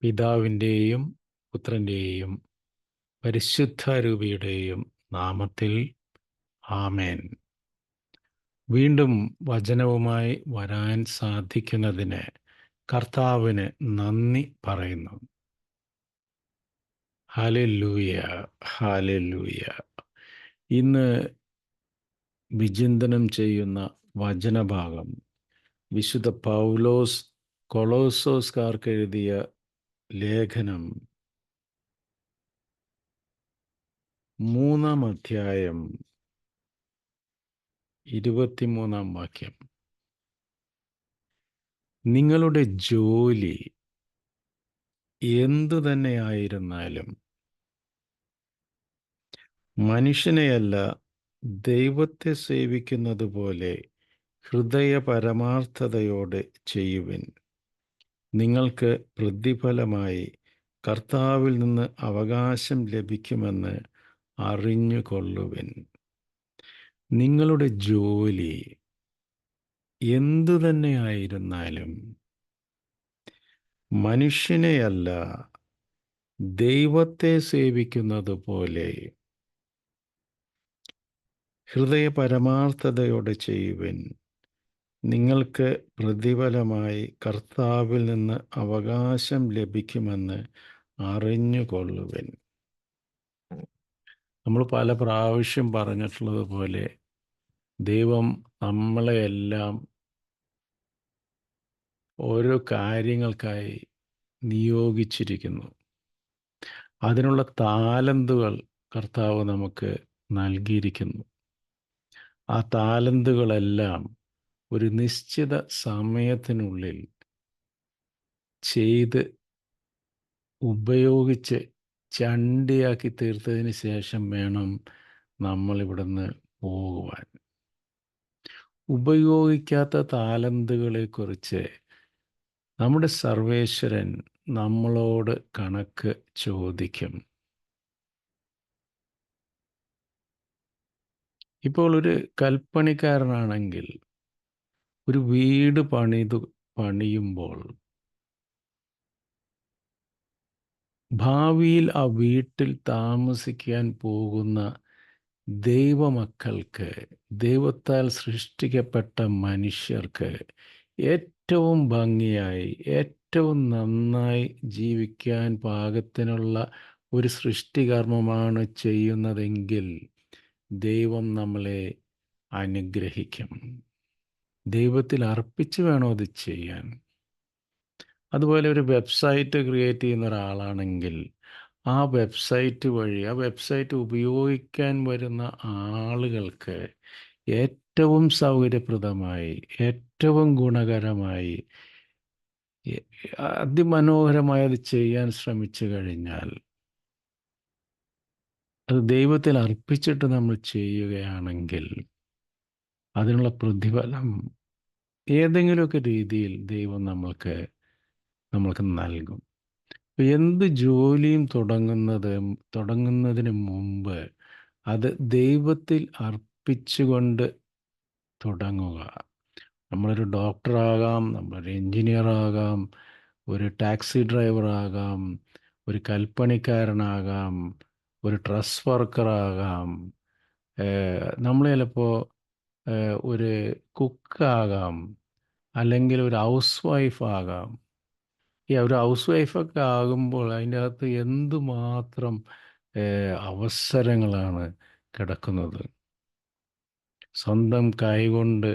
പിതാവിന്റെയും പുത്രന്റെയും പരിശുദ്ധ രൂപിയുടെയും നാമത്തിൽ ആമേൻ. വീണ്ടും വചനവുമായി വരാൻ സാധിക്കുന്നതിന് കർത്താവിന് നന്ദി പറയുന്നു. ഹാലൂയ ഹാലൂയ ഇന്ന് വിചിന്തനം ചെയ്യുന്ന വചനഭാഗം വിശുദ്ധ പൗലോസ് കൊളോസോസ്കാർക്ക് എഴുതിയ ലേഖനം. മൂന്നാം അധ്യായം. ഇരുപത്തിമൂന്നാം വാക്യം. നിങ്ങളുടെ ജോലി എന്തു തന്നെയായിരുന്നാലും മനുഷ്യനെയല്ല ദൈവത്തെ സേവിക്കുന്നത് പോലെ ഹൃദയ പരമാർത്ഥതയോടെ ചെയ്യുവിൻ. നിങ്ങൾക്ക് പ്രതിഫലമായി കർത്താവിൽ നിന്ന് അവകാശം ലഭിക്കുമെന്ന് അറിഞ്ഞുകൊള്ളുവിൻ. നിങ്ങളുടെ ജോലി എന്തു തന്നെയായിരുന്നാലും മനുഷ്യനെയല്ല ദൈവത്തെ സേവിക്കുന്നത് പോലെ ഹൃദയ പരമാർത്ഥതയോടെ ചെയ്യുവിൻ. നിങ്ങൾക്ക് പ്രതിഫലമായി കർത്താവിൽ നിന്ന് അവകാശം ലഭിക്കുമെന്ന് അറിഞ്ഞുകൊള്ളുവൻ. നമ്മൾ പല പ്രാവശ്യം പറഞ്ഞിട്ടുള്ളത് പോലെ ദൈവം നമ്മളെയെല്ലാം ഓരോ കാര്യങ്ങൾക്കായി നിയോഗിച്ചിരിക്കുന്നു. അതിനുള്ള താലന്തുകൾ കർത്താവ് നമുക്ക് നൽകിയിരിക്കുന്നു. ആ താലന്തുകളെല്ലാം ഒരു നിശ്ചിത സമയത്തിനുള്ളിൽ ചെയ്ത് ഉപയോഗിച്ച് ചണ്ടിയാക്കി തീർത്തതിന് ശേഷം വേണം നമ്മൾ ഇവിടുന്ന് പോകുവാൻ. ഉപയോഗിക്കാത്ത താലന്തുകളെക്കുറിച്ച് നമ്മുടെ സർവേശ്വരൻ നമ്മളോട് കണക്ക് ചോദിക്കും. ഇപ്പോൾ ഒരു കൽപ്പണിക്കാരനാണെങ്കിൽ ഒരു വീട് പണിതു പണിയുമ്പോൾ ഭാവിയിൽ ആ വീട്ടിൽ താമസിക്കാൻ പോകുന്ന ദൈവമക്കൾക്ക് ദൈവത്താൽ സൃഷ്ടിക്കപ്പെട്ട മനുഷ്യർക്ക് ഏറ്റവും ഭംഗിയായി ഏറ്റവും നന്നായി ജീവിക്കാൻ പാകത്തിനുള്ള ഒരു സൃഷ്ടികർമ്മമാണ് ചെയ്യുന്നതെങ്കിൽ ദൈവം നമ്മളെ അനുഗ്രഹിക്കും. ദൈവത്തിൽ അർപ്പിച്ച് വേണോ അത് ചെയ്യാൻ? അതുപോലെ ഒരു വെബ്സൈറ്റ് ക്രിയേറ്റ് ചെയ്യുന്ന ഒരാളാണെങ്കിൽ ആ വെബ്സൈറ്റ് വഴി ആ വെബ്സൈറ്റ് ഉപയോഗിക്കാൻ വരുന്ന ആളുകൾക്ക് ഏറ്റവും സൗകര്യപ്രദമായി ഏറ്റവും ഗുണകരമായി അതിമനോഹരമായി അത് ചെയ്യാൻ ശ്രമിച്ചു കഴിഞ്ഞാൽ അത് ദൈവത്തിൽ അർപ്പിച്ചിട്ട് നമ്മൾ ചെയ്യുകയാണെങ്കിൽ അതിനുള്ള പ്രതിഫലം ഏതെങ്കിലുമൊക്കെ രീതിയിൽ ദൈവം നമ്മൾക്ക് നമ്മൾക്ക് നൽകും. എന്ത് ജോലിയും തുടങ്ങുന്നത് തുടങ്ങുന്നതിന് മുമ്പ് അത് ദൈവത്തിൽ അർപ്പിച്ചുകൊണ്ട് തുടങ്ങുക. നമ്മളൊരു ഡോക്ടറാകാം നമ്മളൊരു എൻജിനീയർ ആകാം ഒരു ടാക്സി ഡ്രൈവർ ആകാം ഒരു കൽപ്പണിക്കാരനാകാം ഒരു ട്രസ് വർക്കറാകാം. നമ്മൾ ചിലപ്പോൾ ഒരു കുക്കാകാം അല്ലെങ്കിൽ ഒരു ഹൗസ് വൈഫ് ആകാം ഈ ഒരു ഹൗസ് വൈഫൊക്കെ ആകുമ്പോൾ അതിന്റെ അകത്ത് എന്തുമാത്രം അവസരങ്ങളാണ് കിടക്കുന്നത്? സ്വന്തം കൈകൊണ്ട്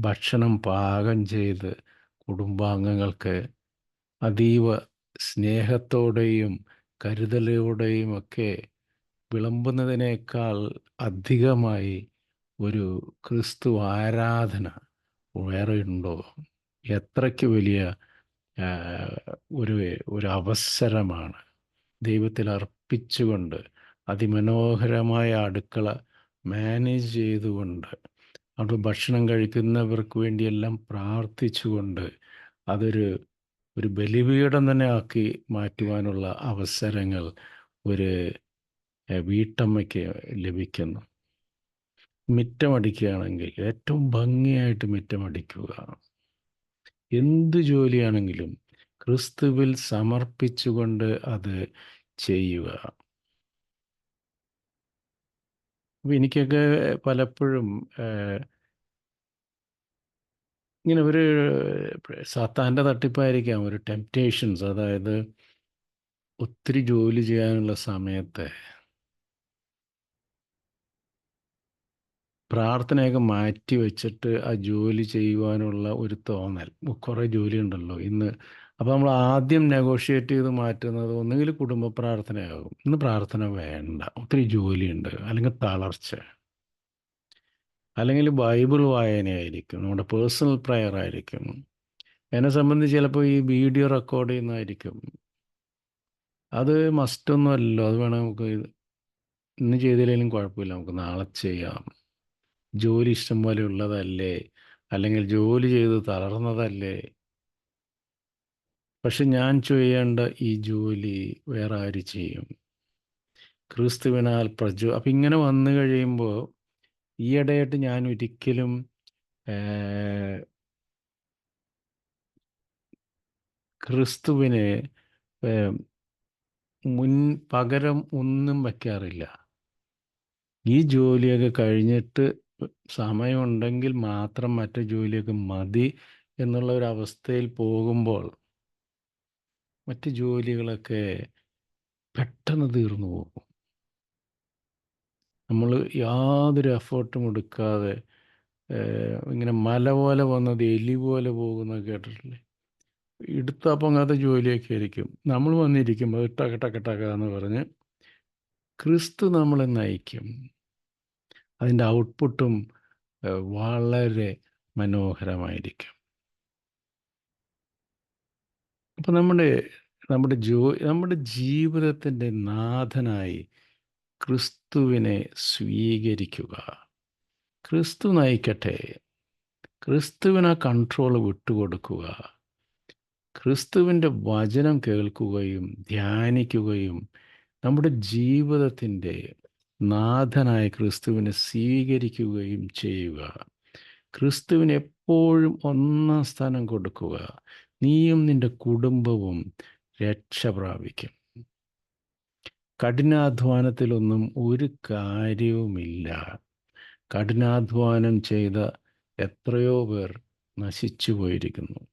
ഭക്ഷണം പാകം ചെയ്ത് കുടുംബാംഗങ്ങൾക്ക് അതീവ സ്നേഹത്തോടെയും കരുതലോടെയും ഒക്കെ വിളമ്പുന്നതിനേക്കാൾ അധികമായി ഒരു ക്രിസ്തു ആരാധന വേറെ ഉണ്ടോ? എത്രയ്ക്ക് വലിയ ഒരു ഒരു അവസരമാണ്? ദൈവത്തിൽ അർപ്പിച്ചുകൊണ്ട് അതിമനോഹരമായ അടുക്കള മാനേജ് ചെയ്തുകൊണ്ട് അവിടെ ഭക്ഷണം കഴിക്കുന്നവർക്ക് വേണ്ടിയെല്ലാം പ്രാർത്ഥിച്ചുകൊണ്ട് അതൊരു ഒരു ബലിപീഠം തന്നെ ആക്കി മാറ്റുവാനുള്ള അവസരങ്ങൾ ഒരു വീട്ടമ്മയ്ക്ക് ലഭിക്കുന്നു. മിറ്റമടിക്കുകയാണെങ്കിൽ ഏറ്റവും ഭംഗിയായിട്ട് മിറ്റമടിക്കുക. എന്ത് ജോലിയാണെങ്കിലും ക്രിസ്തുവിൽ സമർപ്പിച്ചുകൊണ്ട് അത് ചെയ്യുക. എനിക്കൊക്കെ പലപ്പോഴും ഇങ്ങനെ ഒരു സാത്താന്റെ തട്ടിപ്പായിരിക്കാം. ഒരു ടെംപ്റ്റേഷൻസ് അതായത് ഒത്തിരി ജോലി ചെയ്യാനുള്ള സമയത്ത് പ്രാർത്ഥനയൊക്കെ മാറ്റി വെച്ചിട്ട് ആ ജോലി ചെയ്യുവാനുള്ള ഒരു തോന്നൽ. കുറേ ജോലി ഉണ്ടല്ലോ ഇന്ന്. അപ്പോൾ നമ്മൾ ആദ്യം നെഗോഷിയേറ്റ് ചെയ്ത് മാറ്റുന്നത് ഒന്നുകിൽ കുടുംബ പ്രാർത്ഥനയാകും. ഇന്ന് പ്രാർത്ഥന വേണ്ട. ഒത്തിരി ജോലിയുണ്ട്. അല്ലെങ്കിൽ തളർച്ച. അല്ലെങ്കിൽ ബൈബിൾ വായനയായിരിക്കും. നമ്മുടെ പേഴ്സണൽ പ്രയർ ആയിരിക്കും. എന്നെ സംബന്ധിച്ച് ചിലപ്പോൾ ഈ വീഡിയോ റെക്കോർഡ് ചെയ്യുന്നതായിരിക്കും. അത് മസ്റ്റൊന്നും അല്ലല്ലോ. അത് വേണം നമുക്ക് ഇന്ന് ചെയ്തില്ലെങ്കിലും കുഴപ്പമില്ല. നമുക്ക് നാളെ ചെയ്യാം. ജോലി ഇഷ്ടം പോലെ ഉള്ളതല്ലേ? അല്ലെങ്കിൽ ജോലി ചെയ്ത് തളർന്നതല്ലേ? പക്ഷെ ഞാൻ ചെയ്യേണ്ട ഈ ജോലി വേറെ ആര് ചെയ്യും? ക്രിസ്തുവിനാൽ പ്രജോ അപ്പം ഇങ്ങനെ വന്നു കഴിയുമ്പോൾ ഈയിടെയായിട്ട് ഞാൻ ഒരിക്കലും ക്രിസ്തുവിനെ മുൻ പകരം ഒന്നും വയ്ക്കാറില്ല ഈ ജോലിയൊക്കെ കഴിഞ്ഞിട്ട് സമയമുണ്ടെങ്കിൽ മാത്രം മറ്റു ജോലിയൊക്കെ മതി എന്നുള്ള ഒരു അവസ്ഥയിൽ പോകുമ്പോൾ മറ്റ് ജോലികളൊക്കെ പെട്ടെന്ന് തീർന്നു പോകും. നമ്മൾ യാതൊരു എഫേർട്ടും എടുക്കാതെ ഇങ്ങനെ മല പോലെ വന്നത് എലി പോലെ പോകുന്ന കേട്ടിട്ടില്ലേ? എടുത്താൽ പൊങ്ങാത്ത ജോലിയൊക്കെ ആയിരിക്കും. നമ്മൾ വന്നിരിക്കുമ്പോൾ ടക ടക ടക എന്ന് പറഞ്ഞ് ക്രിസ്തു നമ്മളെ നയിക്കും. അതിന്റെ ഔട്ട്പുട്ടും വളരെ മനോഹരമായിരിക്കും. അപ്പം നമ്മുടെ നമ്മുടെ ജോ നമ്മുടെ ജീവിതത്തിന്റെ നാഥനായി ക്രിസ്തുവിനെ സ്വീകരിക്കുക. ക്രിസ്തു നയിക്കട്ടെ. ക്രിസ്തുവിന് കൺട്രോൾ വിട്ടുകൊടുക്കുക. ക്രിസ്തുവിന്റെ വചനം കേൾക്കുകയും ധ്യാനിക്കുകയും നമ്മുടെ ജീവിതത്തിന്റെ നാഥനായ ക്രിസ്തുവിനെ സ്വീകരിക്കുകയും ചെയ്യുക. ക്രിസ്തുവിന് എപ്പോഴും ഒന്നാം സ്ഥാനം കൊടുക്കുക. നീയും നിന്റെ കുടുംബവും രക്ഷ പ്രാപിക്കും. കഠിനാധ്വാനത്തിലൊന്നും ഒരു കാര്യവുമില്ല. കഠിനാധ്വാനം ചെയ്ത എത്രയോ പേർ നശിച്ചു പോയിരിക്കുന്നു.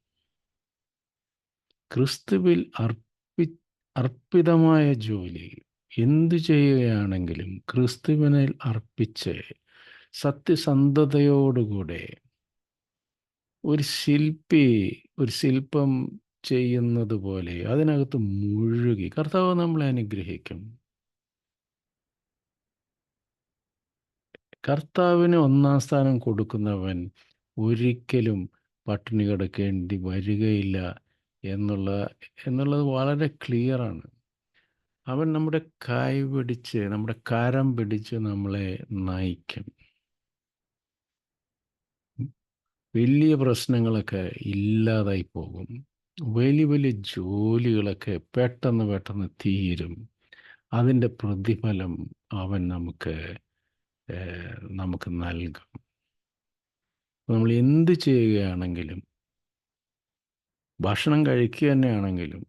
ക്രിസ്തുവിൽ അർപ്പി അർപ്പിതമായ ജോലി എന്തു ചെയ്യുകയാണെങ്കിലും ക്രിസ്തുവിനിൽ അർപ്പിച്ച് സത്യസന്ധതയോടുകൂടെ ഒരു ശില്പി ഒരു ശില്പം ചെയ്യുന്നത് പോലെ അതിനകത്ത് മുഴുകി കർത്താവ് നമ്മളെ അനുഗ്രഹിക്കും. കർത്താവിന് ഒന്നാം സ്ഥാനം കൊടുക്കുന്നവൻ ഒരിക്കലും പട്ടിണി കിടക്കേണ്ടി വരികയില്ല എന്നുള്ള എന്നുള്ളത് വളരെ ക്ലിയറാണ് അവൻ നമ്മുടെ കായ് പിടിച്ച് നമ്മുടെ കരം പിടിച്ച് നമ്മളെ നയിക്കും. വലിയ പ്രശ്നങ്ങളൊക്കെ ഇല്ലാതായി പോകും. വലിയ വലിയ ജോലികളൊക്കെ പെട്ടെന്ന് പെട്ടെന്ന് തീരും. അതിന്റെ പ്രതിഫലം അവൻ നമുക്ക് നമുക്ക് നൽകും. നമ്മൾ എന്ത് ചെയ്യുകയാണെങ്കിലും ഭക്ഷണം കഴിക്കുക തന്നെയാണെങ്കിലും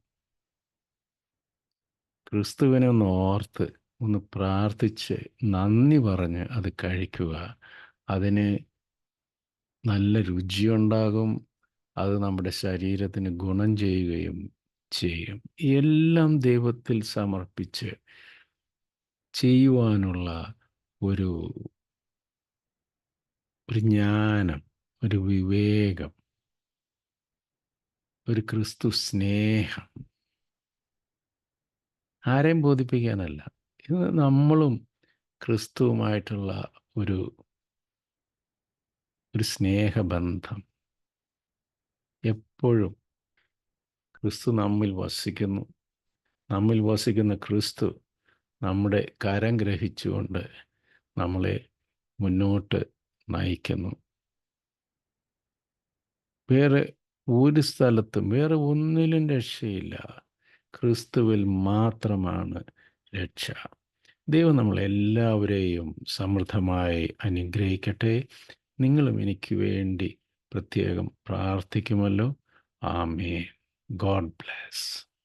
ക്രിസ്തുവിനെ ഒന്ന് ഓർത്ത് ഒന്ന് പ്രാർത്ഥിച്ച് നന്ദി പറഞ്ഞ് അത് കഴിക്കുക. അതിന് നല്ല രുചിയുണ്ടാകും. അത് നമ്മുടെ ശരീരത്തിന് ഗുണം ചെയ്യുകയും ചെയ്യും. എല്ലാം ദൈവത്തിൽ സമർപ്പിച്ച് ചെയ്യുവാനുള്ള ഒരു ഒരു ജ്ഞാനം ഒരു വിവേകം ഒരു ക്രിസ്തു സ്നേഹം ആരെയും ബോധിപ്പിക്കാനല്ല. ഇത് നമ്മളും ക്രിസ്തുവുമായിട്ടുള്ള ഒരു ഒരു സ്നേഹബന്ധം. എപ്പോഴും ക്രിസ്തു നമ്മിൽ വസിക്കുന്നു. നമ്മിൽ വസിക്കുന്ന ക്രിസ്തു നമ്മുടെ കരം ഗ്രഹിച്ചുകൊണ്ട് നമ്മളെ മുന്നോട്ട് നയിക്കുന്നു. വേറെ ഒരു സ്ഥലത്തും വേറെ ഒന്നിലും രക്ഷയില്ല. ക്രിസ്തുവിൽ മാത്രമാണ് രക്ഷ. ദൈവം നമ്മളെല്ലാവരെയും സമൃദ്ധമായി അനുഗ്രഹിക്കട്ടെ. നിങ്ങളും എനിക്ക് വേണ്ടി പ്രത്യേകം പ്രാർത്ഥിക്കുമല്ലോ. ആമേ ഗോഡ് ബ്ലെസ്.